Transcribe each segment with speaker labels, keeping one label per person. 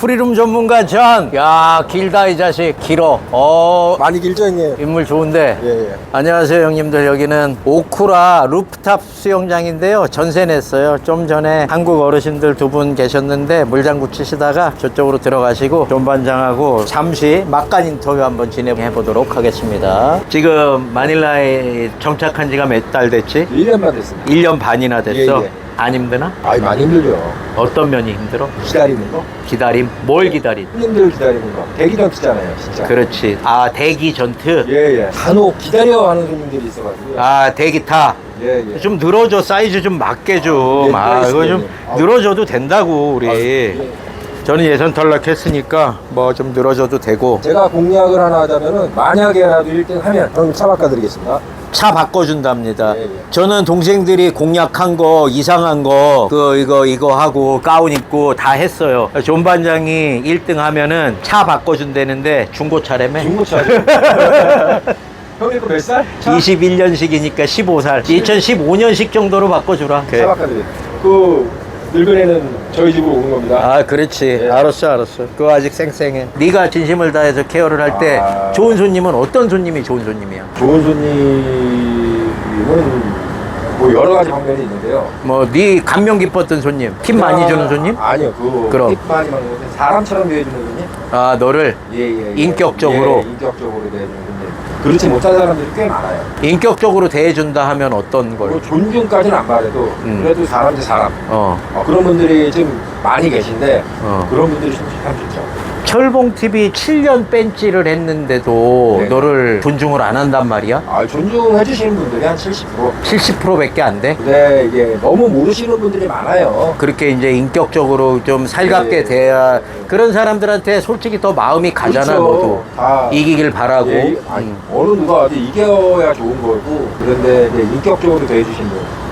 Speaker 1: 프리룸 전문가 전. 야, 길다 이 자식. 길어. 어,
Speaker 2: 많이 길죠 형님?
Speaker 1: 인물 좋은데.
Speaker 2: 예, 예.
Speaker 1: 안녕하세요 형님들 여기는 오쿠라 루프탑 수영장인데요 전세 냈어요 좀 전에 한국 어르신들 두 분 계셨는데 물장구 치시다가 저쪽으로 들어가시고 존 반장하고 잠시 막간 인터뷰 한번 진행해 보도록 하겠습니다 지금 마닐라에 정착한 지가 몇 달 됐지?
Speaker 2: 1년만 됐습니다
Speaker 1: 1년 반이나 됐어
Speaker 2: 예, 예.
Speaker 1: 안 힘드나?
Speaker 2: 아이 많이 힘들죠
Speaker 1: 어떤 면이 힘들어?
Speaker 2: 기다리는 거
Speaker 1: 기다림? 뭘 기다림?
Speaker 2: 손님들 기다리는 거 대기전 쓰잖아요 진짜
Speaker 1: 그렇지 아 대기 전트?
Speaker 2: 예 예 간혹 기다려 하는 손님들이 있어가지고
Speaker 1: 아 대기 타
Speaker 2: 예 예
Speaker 1: 좀 늘어줘 사이즈 좀 맞게 좀.
Speaker 2: 예,
Speaker 1: 아 이거 좀
Speaker 2: 아,
Speaker 1: 늘어줘도 된다고 우리.
Speaker 2: 아, 예.
Speaker 1: 저는 예선 탈락했으니까 뭐 좀 늘어줘도 되고
Speaker 2: 제가 공약을 하나 하자면은 만약에라도 1등 하면 그럼 차 바꿔드리겠습니다
Speaker 1: 차 바꿔준답니다.
Speaker 2: 예, 예.
Speaker 1: 저는 동생들이 공약한 거 이상한 거 그 이거 이거 하고 가운 입고 다 했어요. 존 반장이 1등 하면은 차 바꿔준다는데 중고차라며.
Speaker 2: 중고차 형님 그몇 살? 차?
Speaker 1: 21년식이니까 15살. 2015년식 정도로 바꿔주라.
Speaker 2: 차 바꿔드릴게요 그 늙은애는 저희 집으로 오는 겁니다
Speaker 1: 아, 그렇지.
Speaker 2: 예.
Speaker 1: 알았어, 알았어. 그거 아직 쌩쌩해. 네가 진심을 다해서 케어를 할 때
Speaker 2: 아.
Speaker 1: 좋은 손님은 어떤 손님이 좋은 손님이야?
Speaker 2: 좋은 손님은 뭐 여러 가지 방면이 있는데요
Speaker 1: 뭐 네 감명 깊었던 손님, 팁 많이 주는 손님?
Speaker 2: 아니요 그
Speaker 1: 그럼.
Speaker 2: 팁 많이 받는 사람처럼 대해주는 손님
Speaker 1: 아, 너를
Speaker 2: 예예
Speaker 1: 인격적으로?
Speaker 2: 예, 인격적으로 대해주는 그렇지 못한 사람들이 꽤 많아요
Speaker 1: 인격적으로 대해준다 하면 어떤 걸?
Speaker 2: 뭐 존중까지는 안 말해도
Speaker 1: 음.
Speaker 2: 그래도 사람 대 사람
Speaker 1: 어.
Speaker 2: 어, 그런 분들이 지금 많이 계신데
Speaker 1: 어.
Speaker 2: 그런 분들이 참, 참 좋죠
Speaker 1: 철봉 TV 7년 뺀지를 했는데도
Speaker 2: 네.
Speaker 1: 너를 존중을 안 한단 말이야?
Speaker 2: 아, 존중해 주시는 분들이 한 70%
Speaker 1: 70%밖에 안 돼?
Speaker 2: 근데 이게 너무 모르시는 분들이 많아요
Speaker 1: 그렇게 이제 인격적으로 좀 살갑게
Speaker 2: 예.
Speaker 1: 대야 그런 사람들한테 솔직히 더 마음이 가잖아
Speaker 2: 그렇죠.
Speaker 1: 너도
Speaker 2: 다
Speaker 1: 이기길 바라고
Speaker 2: 예, 아니,
Speaker 1: 음.
Speaker 2: 어느 누가 이겨야 좋은 거고 그런데 이제 인격적으로 대해주신 분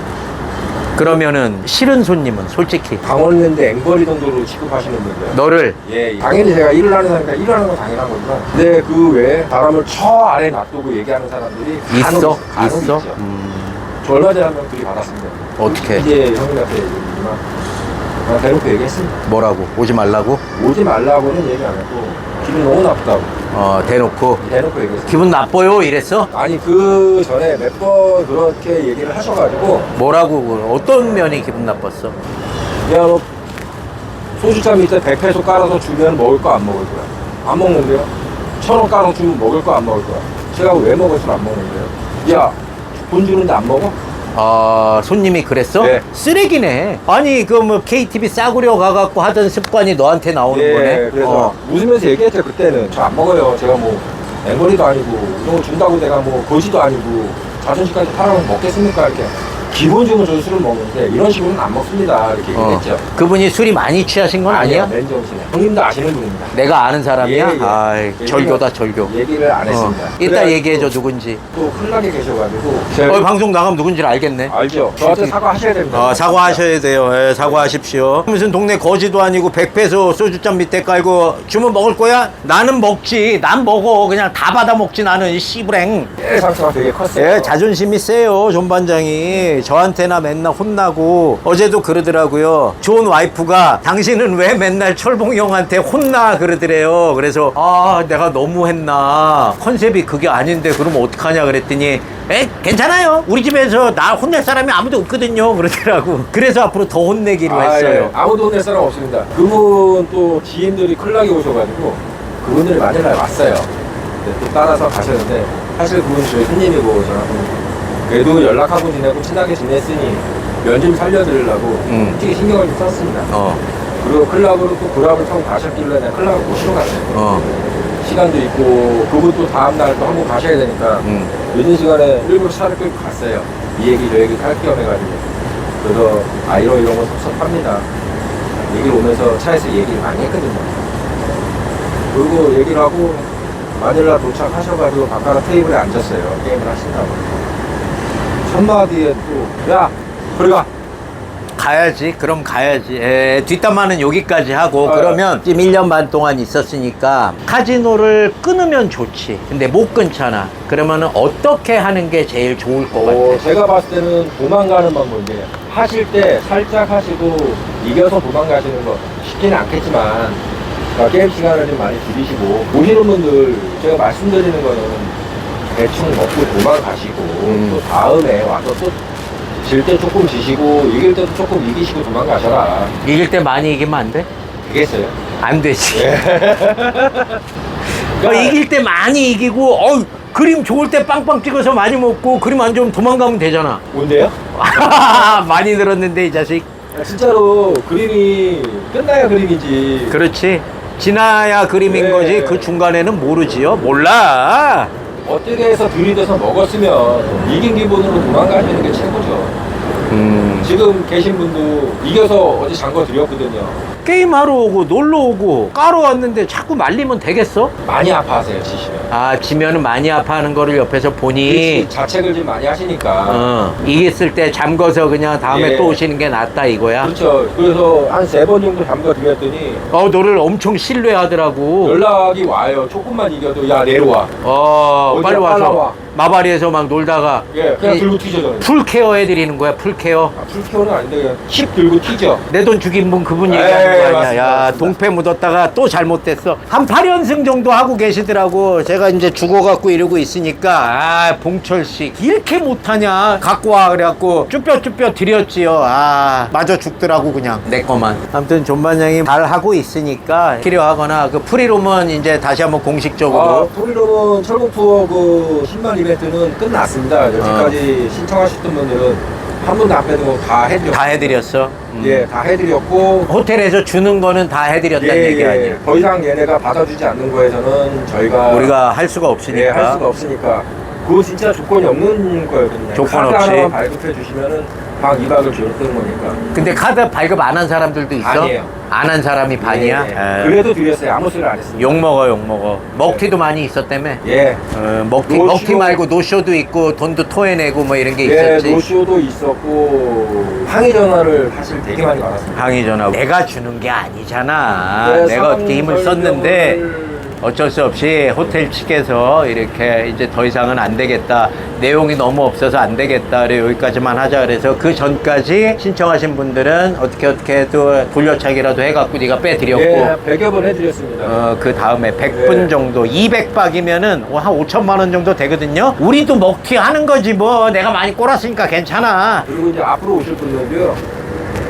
Speaker 1: 그러면은 싫은 손님은 솔직히
Speaker 2: 강원랜드 앵벌이 정도로 취급하시는 분들
Speaker 1: 너를
Speaker 2: 예, 예. 당연히 제가 일을 하는 사람이니까 일을 하는 건 당연한 거지만 근데 그 외에 사람을 저 아래 놔두고 얘기하는 사람들이 간혹
Speaker 1: 있어?
Speaker 2: 간혹
Speaker 1: 있어?
Speaker 2: 있죠.
Speaker 1: 음.
Speaker 2: 저 얼마 전에 한명 둘이 받았습니다
Speaker 1: 어떻게?
Speaker 2: 이제 형님한테 얘기했지만 나 대놓고 얘기했습니다
Speaker 1: 뭐라고 오지 말라고
Speaker 2: 오지 말라고는 얘기 안 했고 기분 너무 나쁘다고.
Speaker 1: 어 대놓고?
Speaker 2: 대놓고 얘기했습니다
Speaker 1: 기분 나빠요? 이랬어?
Speaker 2: 아니 그 전에 몇 번 그렇게 얘기를 하셔가지고.
Speaker 1: 뭐라고? 그 어떤 면이 기분 나빴어?
Speaker 2: 야 너 소주잔 밑에 100페소 깔아서 주면 먹을 거 안 먹을 거야? 안 먹는데요? 천원 깔아서 주면 먹을 거 안 먹을 거야? 제가 왜 먹을 줄안 먹는데요? 야 돈 주는데 안 먹어?
Speaker 1: 아 손님이 그랬어?
Speaker 2: 네.
Speaker 1: 쓰레기네. 아니 그 뭐 KTV 싸구려 가갖고 하던 습관이 너한테 나오는
Speaker 2: 예,
Speaker 1: 거네?
Speaker 2: 그래서
Speaker 1: 어.
Speaker 2: 웃으면서 얘기했죠 그때는. 저 안 먹어요. 제가 뭐 앵거리도 아니고 이런 거 준다고 내가 뭐 거지도 아니고 자존심까지 팔아면 먹겠습니까? 이렇게 기본적으로 저는 술을 먹는데 이런 식으로는 안 먹습니다 이렇게
Speaker 1: 어.
Speaker 2: 얘기했죠
Speaker 1: 그분이 술이 많이 취하신 건 아니야?
Speaker 2: 맨정신에 형님도 아시는 분입니다
Speaker 1: 내가 아는 사람이야?
Speaker 2: 예, 예.
Speaker 1: 아이
Speaker 2: 얘기를-
Speaker 1: 절교다 절교
Speaker 2: 얘기를 안
Speaker 1: 어.
Speaker 2: 했습니다
Speaker 1: 이따
Speaker 2: 그래가지고
Speaker 1: 얘기해줘 누군지
Speaker 2: 또 큰일나게 계셔가지고
Speaker 1: 어,
Speaker 2: 제가
Speaker 1: 방송 나가면 누군지를 알겠네
Speaker 2: 알죠 저한테 사과하셔야 됩니다
Speaker 1: 어, 사과하셔야 돼요. 예, 사과하십시오. 무슨 동네 거지도 아니고 100페소 소주잔 밑에 깔고 주문 먹을 거야? 나는 먹지. 난 먹어. 그냥 다 받아 먹지 나는 이 씨브랭.
Speaker 2: 예, 상처가 되게 컸어요
Speaker 1: 예, 자존심이 세요, 존 반장이. 저한테나 맨날 혼나고, 어제도 그러더라고요. 좋은 와이프가, 당신은 왜 맨날 철봉 형한테 혼나? 그러더래요. 그래서, 아, 내가 너무 했나. 컨셉이 그게 아닌데, 그러면 어떡하냐? 그랬더니, 에, 괜찮아요. 우리 집에서 나 혼낼 사람이 아무도 없거든요. 그러더라고. 그래서 앞으로 더 혼내기로
Speaker 2: 아,
Speaker 1: 했어요.
Speaker 2: 예. 아무도 혼낼 사람 없습니다 그분 또 지인들이 큰일나게 오셔가지고 그분들이 마닐라에 왔어요 네, 또 따라서 가셨는데 사실 그분 저희 손님이고 저랑 그래도 연락하고 지내고 친하게 지냈으니 면 좀 살려드리려고
Speaker 1: 음.
Speaker 2: 솔직히 신경을 좀 썼습니다
Speaker 1: 어,
Speaker 2: 그리고 클럽으로 또 그랍을 타고 가셨길래 내가 클럽을 모시러 갔어요
Speaker 1: 어,
Speaker 2: 시간도 있고 또 다음날 또 한국 가셔야 되니까
Speaker 1: 음.
Speaker 2: 늦은 시간에 일부러 차를 끌고 갔어요. 이 얘기 저 얘기 할겸 해가지고. 그래서 아 이런 이런 거 섭섭합니다. 얘기를 오면서 차에서 얘기를 많이 했거든요. 그리고 얘기를 하고 마닐라 도착하셔가지고 바깥 테이블에 앉았어요. 게임을 하신다고. 첫마디에 또 야 그리 가.
Speaker 1: 가야지. 그럼 가야지. 에, 뒷담화는 여기까지 하고
Speaker 2: 아,
Speaker 1: 그러면 지금 1년 반 동안 있었으니까 카지노를 끊으면 좋지. 근데 못 끊잖아. 그러면은 어떻게 하는 게 제일 좋을 것
Speaker 2: 어,
Speaker 1: 같아?
Speaker 2: 제가 봤을 때는 도망가는 방법인데 하실 때 살짝 하시고 이겨서 도망가시는 거 쉽지는 않겠지만 그러니까 게임 시간을 좀 많이 줄이시고 오시는 분들 제가 말씀드리는 거는 대충 먹고 도망가시고
Speaker 1: 음.
Speaker 2: 또 다음에 와서 또 질 때 조금 지시고 이길 때도 조금 이기시고 도망가셔라
Speaker 1: 이길 때 많이 이기면 안 돼?
Speaker 2: 되겠어요?
Speaker 1: 안 되지.
Speaker 2: 예.
Speaker 1: 어, 이길 때 많이 이기고, 어 그림 좋을 때 빵빵 찍어서 많이 먹고, 그림 안 좋으면 도망가면 되잖아.
Speaker 2: 뭔데요?
Speaker 1: 많이 늘었는데, 이 자식.
Speaker 2: 아, 진짜로 그림이 끝나야 그림이지
Speaker 1: 그렇지. 지나야 그림인
Speaker 2: 네.
Speaker 1: 거지. 그 중간에는 모르지요. 몰라.
Speaker 2: 어떻게 해서 들이대서 먹었으면 이긴 기분으로 도망가시는 게 최고죠
Speaker 1: 음.
Speaker 2: 지금 계신 분도 이겨서 어제 잔거 드렸거든요
Speaker 1: 게임하러 오고, 놀러 오고, 까러 왔는데 자꾸 말리면 되겠어?
Speaker 2: 많이 아파하세요 지시면
Speaker 1: 아, 지면은 많이 아파하는 거를 옆에서 보니.
Speaker 2: 그렇지, 자책을 좀 많이 하시니까
Speaker 1: 어, 이겼을 때 잠궈서 그냥 다음에
Speaker 2: 예.
Speaker 1: 또 오시는 게 낫다 이거야.
Speaker 2: 그렇죠 그래서 한 세 번 정도 잠궈 드렸더니
Speaker 1: 어, 너를 엄청 신뢰하더라고.
Speaker 2: 연락이 와요 조금만 이겨도 야 내려와
Speaker 1: 어,
Speaker 2: 어디야,
Speaker 1: 빨리 와서
Speaker 2: 빨라 와.
Speaker 1: 마바리에서 막 놀다가
Speaker 2: 예 그냥
Speaker 1: 이-
Speaker 2: 들고 튀죠 저는
Speaker 1: 풀 케어 해드리는 거야, 풀 케어.
Speaker 2: 아, 풀케어는 아닌데 그냥 힙 들고 튀죠
Speaker 1: 내 돈 죽인 분 그분 얘기하는 거 아니야.
Speaker 2: 맞습니다,
Speaker 1: 야,
Speaker 2: 맞습니다.
Speaker 1: 동패 묻었다가 또 잘못됐어. 한 8연승 정도 하고 계시더라고. 제가 이제 죽어갖고 이러고 있으니까, 아, 봉철 씨, 이렇게 못하냐. 갖고 와. 그래갖고, 쭈뼛쭈뼛 드렸지요. 아, 마저 죽더라고, 그냥. 내 거만. 아무튼 존반장이 잘 하고 있으니까, 필요하거나, 그 프리롬은 이제 다시 한번
Speaker 2: 아,
Speaker 1: 공식적으로.
Speaker 2: 프리로는 철공 투어 그 10만 이벤트는 끝났습니다. 여기까지 신청하셨던 분들은 한 분도 안거다 해드렸고.
Speaker 1: 다 해드렸어. 음.
Speaker 2: 예, 다 해드렸고.
Speaker 1: 호텔에서 주는 거는 다 해드렸다는
Speaker 2: 예,
Speaker 1: 얘기
Speaker 2: 예.
Speaker 1: 아니야.
Speaker 2: 더 이상 얘네가 받아주지 않는 거에서는 저희가
Speaker 1: 우리가 할 수가 없으니까.
Speaker 2: 예, 할 수가 없으니까. 그거 진짜 조건이 없는 거거든요.
Speaker 1: 조건
Speaker 2: 카드
Speaker 1: 없이.
Speaker 2: 하나만 발급해 주시면은 방 2박을 지원 뜨는 거니까.
Speaker 1: 근데 카드 발급 안 한 사람들도 있어?
Speaker 2: 아니에요.
Speaker 1: 안 한 사람이 반이야?
Speaker 2: 예, 예.
Speaker 1: 에.
Speaker 2: 그래도 드렸어요. 아무 소리 안 했습니다.
Speaker 1: 욕 먹어, 욕 먹어. 먹튀도 많이 있었다며.
Speaker 2: 예.
Speaker 1: 어, 먹튀,
Speaker 2: 노쇼.
Speaker 1: 먹튀 말고 노쇼도 있고 돈도 토해내고 뭐 이런 게
Speaker 2: 예,
Speaker 1: 있었지.
Speaker 2: 노쇼도 있었고 항의 전화를 사실 되게 많이 받았습니다.
Speaker 1: 항의 전화. 내가 주는 게 아니잖아.
Speaker 2: 네,
Speaker 1: 내가 어떻게 힘을 썼는데
Speaker 2: 경험을
Speaker 1: 어쩔 수 없이 호텔 측에서 이렇게 이제 더 이상은 안 되겠다. 내용이 너무 없어서 안 되겠다. 그래 여기까지만 하자. 그래서 그 전까지 신청하신 분들은 어떻게 어떻게 또 돌려차기라도 해갖고 네가 빼드렸고.
Speaker 2: 예, 100여 번 해드렸습니다.
Speaker 1: 어, 그 다음에 100분
Speaker 2: 네.
Speaker 1: 정도, 200박이면은 한 5천만 원 정도 되거든요. 우리도 먹튀 하는 거지 뭐. 내가 많이 꼬랐으니까 괜찮아.
Speaker 2: 그리고 이제 앞으로 오실 분들도요.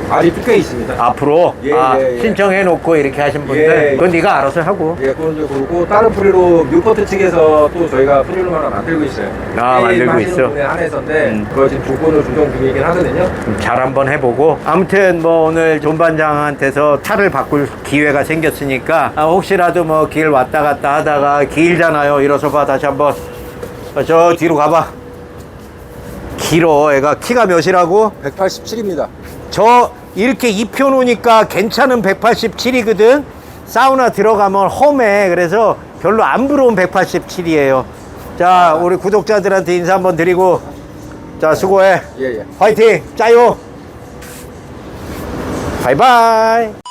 Speaker 2: 아직도 꽤 있습니다.
Speaker 1: 앞으로
Speaker 2: 예,
Speaker 1: 아,
Speaker 2: 예, 예.
Speaker 1: 신청해 놓고 이렇게 하신 분들
Speaker 2: 예.
Speaker 1: 그건 네가 알아서 하고.
Speaker 2: 예, 그건 이제 그러고 다른 프리로 뉴포트 측에서 또 저희가 프리로 하나 만들고 있어요.
Speaker 1: 아,
Speaker 2: 게임
Speaker 1: 만들고
Speaker 2: 하시는
Speaker 1: 있어.
Speaker 2: 분에 한해서인데
Speaker 1: 음.
Speaker 2: 그거 지금 조건을 조정 중이긴 하거든요.
Speaker 1: 좀잘 한번 해보고 아무튼 뭐 오늘 존 반장한테서 차를 바꿀 기회가 생겼으니까 아, 혹시라도 뭐 길 왔다 갔다 하다가 길잖아요 일어서 봐 다시 한번 어, 저 뒤로 가봐 길어 애가 키가 몇이라고?
Speaker 2: 187입니다.
Speaker 1: 저 이렇게 입혀 놓으니까 괜찮은 187이거든. 사우나 들어가면 험해. 그래서 별로 안 부러운 187이에요. 자, 우리 구독자들한테 인사 한번 드리고 자, 수고해.
Speaker 2: 예, 예.
Speaker 1: 화이팅! 짜요! 바이바이!